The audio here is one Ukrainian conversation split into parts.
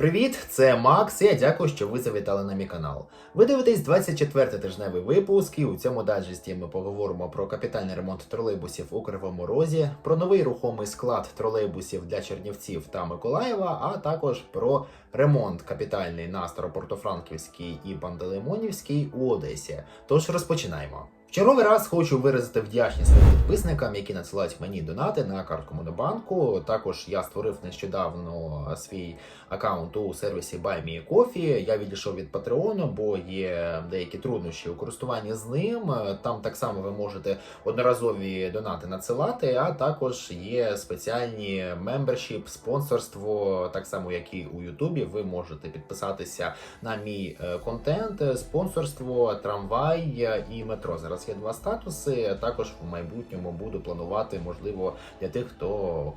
Привіт, це Макс. Я дякую, що ви завітали на мій канал. Ви дивитесь 24 тижневий випуск, і у цьому дайджесті ми поговоримо про капітальний ремонт тролейбусів у Кривому Розі, про новий рухомий склад тролейбусів для Чернівців та Миколаєва, а також про ремонт капітальний на Старопортофранківській і Пантелеймонівській у Одесі. Тож розпочинаємо. В черговий раз хочу виразити вдячність своїм підписникам, які надсилають мені донати на картку Монобанку. Також я створив нещодавно свій аккаунт у сервісі BuyMeCoffee. Я відійшов від Патреону, бо є деякі труднощі у користуванні з ним. Там так само ви можете одноразові донати надсилати, а також є спеціальні мембершіп, спонсорство, так само як і у Ютубі. Ви можете підписатися на мій е, контент, спонсорство, трамвай е, і метро. Зараз є два статуси. Також в майбутньому буду планувати, можливо, для тих, хто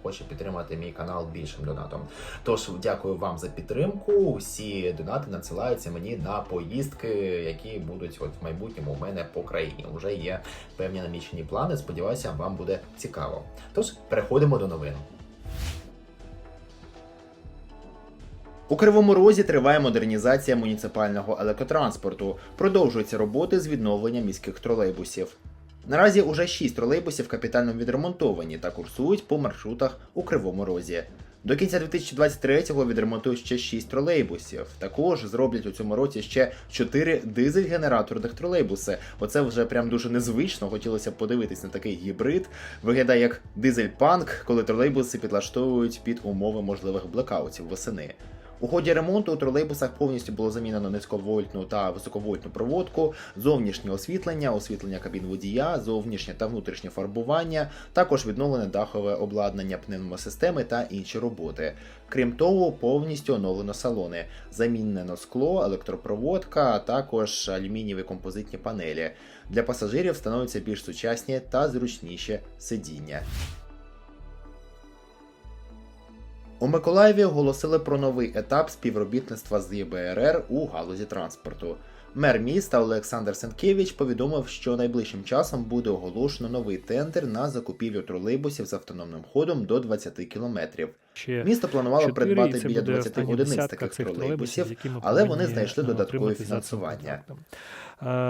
хоче підтримати мій канал більшим донатом. Тож дякую вам за підтримку. Всі донати надсилаються мені на поїздки, які будуть от в майбутньому у мене по країні. Уже є певні намічені плани. Сподіваюся, вам буде цікаво. Тож переходимо до новин. У Кривому Розі триває модернізація муніципального електротранспорту. Продовжуються роботи з відновлення міських тролейбусів. Наразі уже 6 тролейбусів капітально відремонтовані та курсують по маршрутах у Кривому Розі. До кінця 2023-го відремонтують ще 6 тролейбусів. Також зроблять у цьому році ще 4 дизель-генераторних тролейбуси. Оце вже прям дуже незвично. Хотілося б подивитись на такий гібрид. Виглядає як дизель-панк, коли тролейбуси підлаштовують під умови можливих блекаутів восени. У ході ремонту у тролейбусах повністю було замінено низьковольтну та високовольтну проводку, зовнішнє освітлення, освітлення кабін водія, зовнішнє та внутрішнє фарбування, також відновлене дахове обладнання пневмосистеми та інші роботи. Крім того, повністю оновлено салони, замінено скло, електропроводка, а також алюмінієві композитні панелі. Для пасажирів становляться більш сучасні та зручніші сидіння. У Миколаєві оголосили про новий етап співробітництва з ЄБРР у галузі транспорту. Мер міста Олександр Сенкевич повідомив, що найближчим часом буде оголошено новий тендер на закупівлю тролейбусів з автономним ходом до 20 кілометрів. Ще Місто планувало придбати біля 20 одиниць таких тролейбусів, але вони знайшли додаткове фінансування.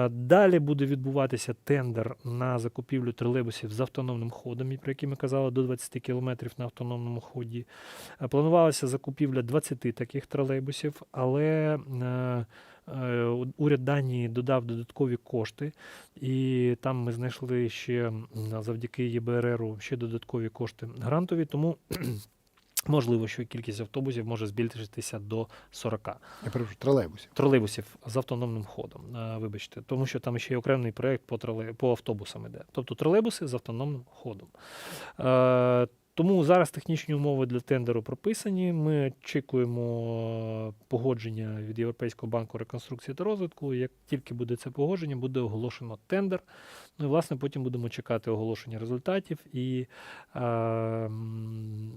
Далі буде відбуватися тендер на закупівлю тролейбусів з автономним ходом, про які ми казали, до 20 км на автономному ході. Планувалася закупівля 20 таких тролейбусів, але е, е, уряд Данії додав додаткові кошти, і там ми знайшли ще завдяки ЄБРРу ще додаткові кошти грантові, тому. Можливо, що кількість автобусів може збільшитися до 40 Я прошу тролейбусів. тролейбусів з автономним ходом. е, Вибачте, тому що там ще є окремий проєкт по тролей... по автобусам іде. Тобто тролейбуси з автономним ходом. Е, тому зараз технічні умови для тендеру прописані. Ми очікуємо погодження від Європейського банку реконструкції та розвитку. Як тільки буде це погодження, буде оголошено тендер. Ну і власне потім будемо чекати оголошення результатів і е,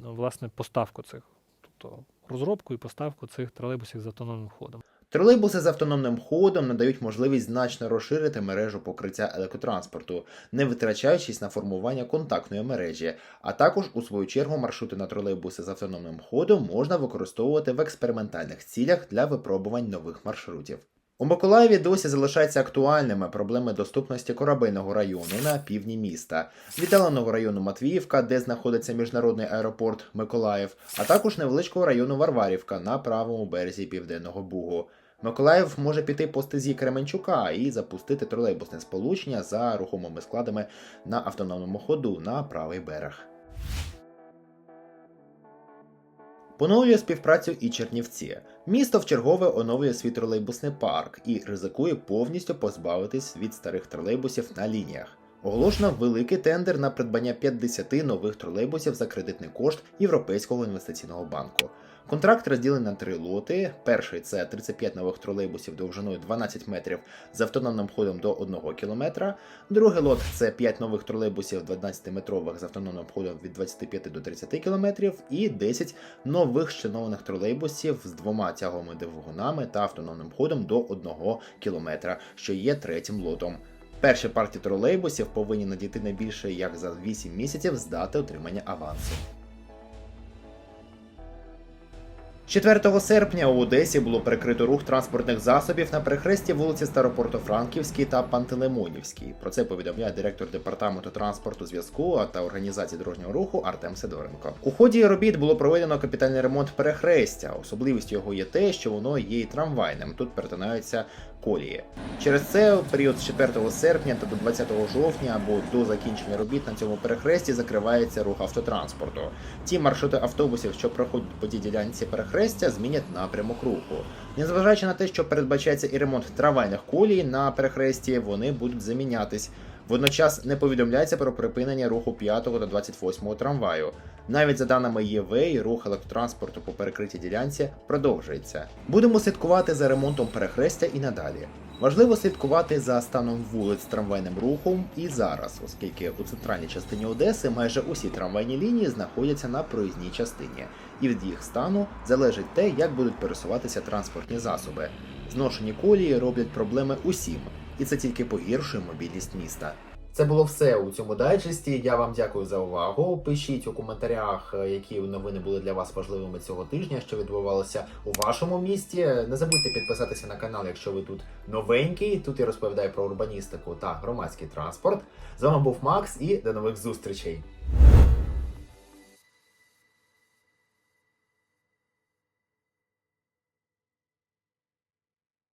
власне поставку цих, тобто розробку і поставку цих тролейбусів з автономним ходом. Тролейбуси з автономним ходом надають можливість значно розширити мережу покриття електротранспорту, не витрачаючись на формування контактної мережі. А також, у свою чергу, маршрути на тролейбуси з автономним ходом можна використовувати в експериментальних цілях для випробувань нових маршрутів. У Миколаєві досі залишаються актуальними проблеми доступності корабельного району на півдні міста, віддаленого району Матвіївка, де знаходиться міжнародний аеропорт Миколаїв, а також невеличкого району Варварівка на правому березі Південного Бугу. Миколаїв може піти по стезі Кременчука і запустити тролейбусне сполучення за рухомими складами на автономному ходу на правий берег. Поновлює співпрацю і Чернівці. Місто вчергове оновлює свій тролейбусний парк і ризикує повністю позбавитись від старих тролейбусів на лініях. Оголошено великий тендер на придбання 50 нових тролейбусів за кредитний кошт Європейського інвестиційного банку. Контракт розділений на три лоти. Перший це 35 нових тролейбусів довжиною 12 метрів з автономним ходом до 1 км. Другий лот це 5 нових тролейбусів 12-метрових з автономним ходом від 25 до 30 км і 10 нових щенованих тролейбусів з двома тяговими двигунами та автономним ходом до 1 км, що є третім лотом. Перші партії тролейбусів повинні надійти не більше як за 8 місяців з дати отримання авансу. 4 серпня у Одесі було перекрито рух транспортних засобів на перехресті вулиці Старопортофранківській та Пантелеймонівській. Про це повідомляє директор департаменту транспорту зв'язку та організації дорожнього руху Артем Сидоренко. У ході робіт було проведено капітальний ремонт перехрестя. Особливістю його є те, що воно є і трамвайним. Тут перетинаються колії. Через це в період з 4 серпня та до 20 жовтня або до закінчення робіт на цьому перехресті закривається рух автотранспорту. Ті маршрути автобусів, що проходять по тій ділянці перехрестя, змінять напрямок руху. Незважаючи на те, що передбачається і ремонт трамвайних колій на перехресті, вони будуть замінятись. Водночас не повідомляється про припинення руху 5 та 28 трамваю. Навіть за даними ЄВ, рух електротранспорту по перекритій ділянці продовжується. Будемо слідкувати за ремонтом перехрестя і надалі. Важливо слідкувати за станом вулиць трамвайним рухом і зараз, оскільки у центральній частині Одеси майже усі трамвайні лінії знаходяться на проїзній частині, і від їх стану залежить те, як будуть пересуватися транспортні засоби. Зношені колії роблять проблеми усім, і це тільки погіршує мобільність міста. Це було все у цьому дайджесті. Я вам дякую за увагу. Пишіть у коментарях, е, які новини були для вас важливими цього тижня, що відбувалося у вашому місті. Не забудьте підписатися на канал, якщо ви тут новенький. Тут я розповідаю про урбаністику та громадський транспорт. З вами був Макс і до нових зустрічей.